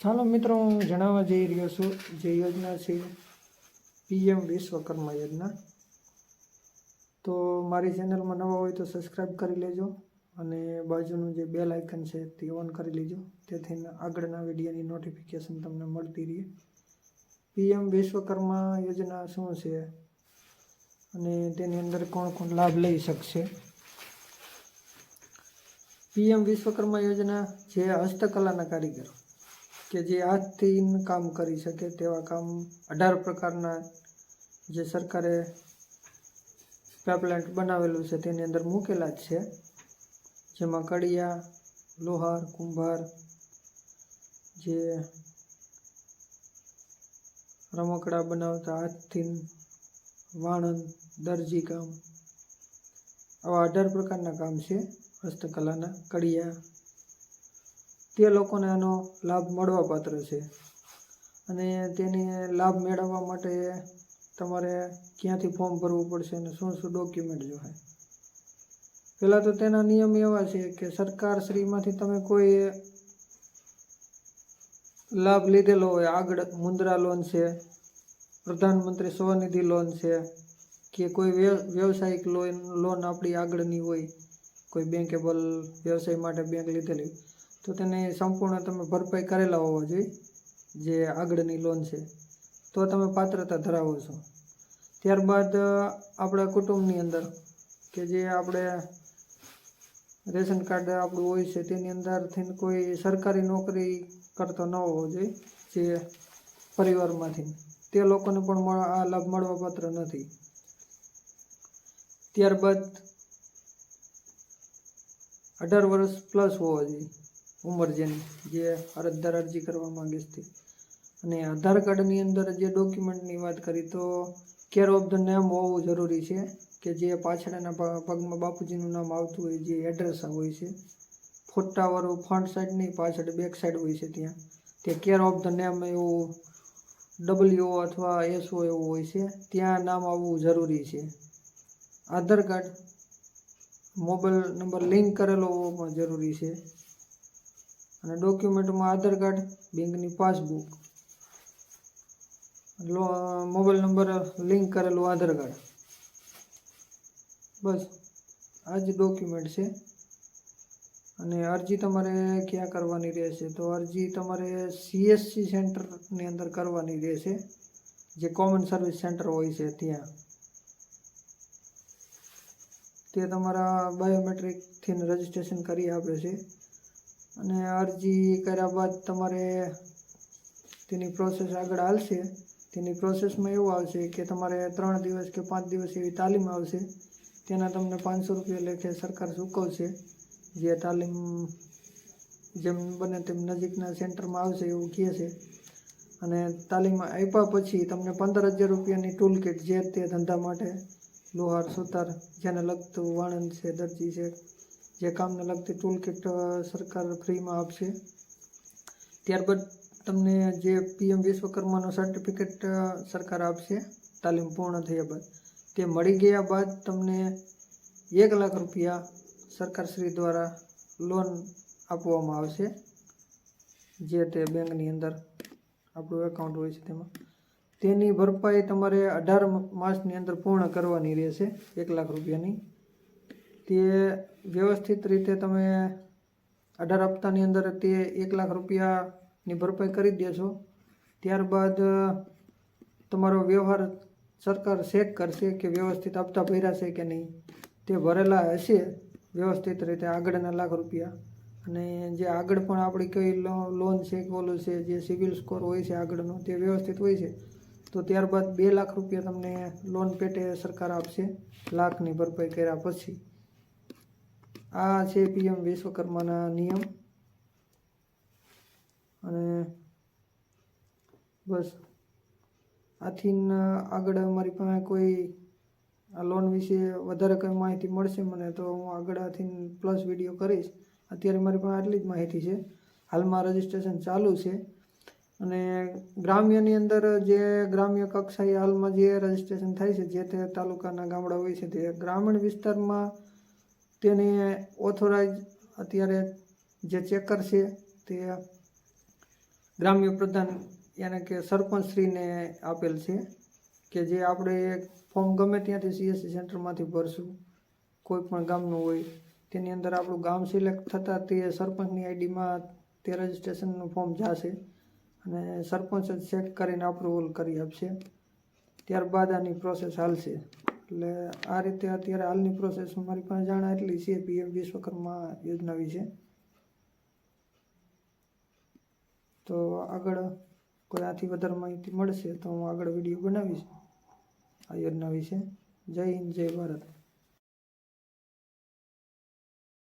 ચાલો મિત્રો, હું જણાવવા જઈ રહ્યો છું, જે યોજના છે પીએમ વિશ્વકર્મા યોજના. તો મારી ચેનલમાં નવા હોય તો સબસ્ક્રાઈબ કરી લેજો અને બાજુનું જે બેલ આઇકન છે તે ઓન કરી લેજો. તેથી આગળના વિડીયોની નોટિફિકેશન તમને મળતી રહે. પીએમ વિશ્વકર્મા યોજના શું છે અને તેની અંદર કોણ કોણ લાભ લઈ શકશે? પીએમ વિશ્વકર્મા યોજના જે હસ્તકલાના કારીગરો. કે જે હાથથી કામ કરી શકે તેવા કામ અઢાર પ્રકારના જે સરકારે પેપલેન્ટ બનાવેલું છે તેની અંદર મૂકેલા જ છે. જેમાં કડિયા, લોહાર, કુંભાર, જે રમકડા બનાવતા હાથથી વાણંદ દરજી કામ આવા અઢાર પ્રકારના કામ છે. હસ્તકલાના કડિયા તે લોકોને આનો લાભ મળવાપાત્ર છે. અને તેની લાભ મેળવવા માટે તમારે ક્યાંથી ફોર્મ ભરવું પડશે અને શું શું ડોક્યુમેન્ટ જોઈએ પહેલાં તો તેના નિયમ એવા છે કે સરકાર શ્રીમાંથી તમે કોઈ લાભ લીધેલો હોય, આગળ મુદ્રા લોન છે, પ્રધાનમંત્રી સ્વનિધિ લોન છે, કે કોઈ વ્ય- વ્યવસાયિક લોન લોન આપણી આગળની હોય, કોઈ બેંકેબલ વ્યવસાય માટે બેંક લીધેલી. તો તેને સંપૂર્ણ તમે ભરપાઈ કરેલા હોવા જોઈએ, જે આગળની લોન છે. તો તમે પાત્રતા ધરાવો છો. ત્યારબાદ આપણા કુટુંબની અંદર કે જે આપણે રેશન કાર્ડ આપણું હોય છે, તેની અંદરથી કોઈ સરકારી નોકરી કરતો ન હોવો જોઈએ, જે પરિવારમાંથી. તે લોકોને પણ આ લાભ મળવા પાત્ર નથી. ત્યારબાદ, અઢાર વર્ષ પ્લસ હોવો જોઈએ. ઉંમર જેની જે અરજદાર અરજી કરવા માંગે છે. અને આધાર કાર્ડની અંદર જે ડોક્યુમેન્ટની વાત કરી તો કેર ઓફ ધ નેમ હોવું જરૂરી છે કે જે પાછળના પગમાં બાપુજીનું નામ આવતું હોય, જે એડ્રેસ હોય છે. ફોટાવાળું ફ્રન્ટ સાઈડ નહીં, પાછળ બેક સાઈડ હોય છે ત્યાં. તે કેર ઓફ ધ નેમ એવું ડબલ્યુ અથવા એસઓ એવું હોય છે. ત્યાં નામ આવવું જરૂરી છે. Aadhaar card mobile number link કરેલો હોવો પણ જરૂરી છે. અને ડોક્યુમેન્ટમાં આધાર કાર્ડ બેંકની પાસબુક મોબાઈલ નંબર લિંક કરેલું આધાર કાર્ડ બસ, આ જ ડોક્યુમેન્ટ છે. અને અરજી તમારે ક્યાં કરવાની રહેશે? તો અરજી તમારે સીએસસી સેન્ટરની અંદર કરવાની રહેશે. જે કોમન સર્વિસ સેન્ટર હોય છે ત્યાં. તે તમારા બાયોમેટ્રિકથી રજીસ્ટ્રેશન કરી આપે છે. અને અરજી કર્યા બાદ તમારે તેની પ્રોસેસ આગળ હાલશે. તેની પ્રોસેસમાં એવું આવશે કે તમારે ત્રણ દિવસ કે પાંચ દિવસ એવી તાલીમ આવશે. તેના તમને પાંચસો રૂપિયા લેખે સરકાર ચૂકવશે. જે તાલીમ જેમ બને તેમ નજીકના સેન્ટરમાં આવશે એવું કહે છે. અને તાલીમ આપ્યા પછી તમને પંદર હજાર રૂપિયાની ટૂલ કિટ જે તે ધંધા માટે, લોહાર, સુતાર, જેને લગતું વાણંદ છે, દરજી છે જે કામને લગતી ટૂલ કિટ સરકાર ફ્રીમાં આપશે. ત્યારબાદ તમને જે પીએમ વિશ્વકર્માનું સર્ટિફિકેટ સરકાર આપશે, તાલીમ પૂર્ણ થયા બાદ. તે મળી ગયા બાદ તમને એક લાખ રૂપિયા સરકારશ્રી દ્વારા લોન આપવામાં આવશે, જે તે બેંકની અંદર આપણું એકાઉન્ટ હોય છે તેમાં. તેની ભરપાઈ તમારે અઢાર માસની અંદર પૂર્ણ કરવાની રહેશે, એક લાખ રૂપિયાની. તે વ્યવસ્થિત રીતે તમે અઢાર હપ્તાની અંદર તે એક લાખ રૂપિયાની ભરપાઈ કરી દેશો. ત્યારબાદ તમારો વ્યવહાર સરકાર ચેક કરશે કે વ્યવસ્થિત હપ્તા ભર્યા છે કે નહીં. તે ભરેલા હશે વ્યવસ્થિત રીતે આગળના લાખ રૂપિયા. અને જે આગળ પણ આપણી કઈ લોન છે કે ઓલું છે, જે સિવિલ સ્કોર હોય છે આગળનો તે વ્યવસ્થિત હોય છે. તો ત્યારબાદ બે લાખ રૂપિયા તમને લોન પેટે સરકાર આપશે લાખની ભરપાઈ કર્યા પછી. આ છે પીએમ વિશ્વકર્માના નિયમ. અને બસ, આથી આગળ અમારી પાસે કોઈ લોન વિશે વધારે કંઈ માહિતી મળશે મને તો હું આગળ આથી પ્લસ વીડિયો કરીશ. અત્યારે મારી પાસે આટલી જ માહિતી છે. હાલમાં રજિસ્ટ્રેશન ચાલુ છે. અને ગ્રામ્યની અંદર જે ગ્રામ્ય કક્ષાએ હાલમાં જે રજિસ્ટ્રેશન થાય છે, જે તે તાલુકાના ગામડા હોય છે, તે ગ્રામીણ વિસ્તારમાં તેને ઓથોરાઇઝ અત્યારે જે ચેકર છે તે ગ્રામ્ય પ્રધાન યાને કે સરપંચશ્રીને આપેલ છે કે જે આપણે ફોર્મ ગમે ત્યાંથી સીએસસી સેન્ટરમાંથી ભરશું, કોઈ પણ ગામનું હોય, તેની અંદર આપણું ગામ સિલેક્ટ થતાં તે સરપંચની આઈડીમાં તે રજિસ્ટ્રેશનનું ફોર્મ જશે અને સરપંચ જ ચેક કરીને અપ્રુવલ કરી આપશે. ત્યારબાદ આની પ્રોસેસ હાલશે. એટલે આ રીતે અત્યારે હાલની પ્રોસેસ મારી પાસે જાણ એટલી છે. પીએમ વિશ્વકર્મા યોજના વિશે. તો આગળ કોઈ આથી વધારે માહિતી મળશે તો હું આગળ વીડિયો બનાવીશ આ યોજના વિશે. જય હિન્દ, જય ભારત.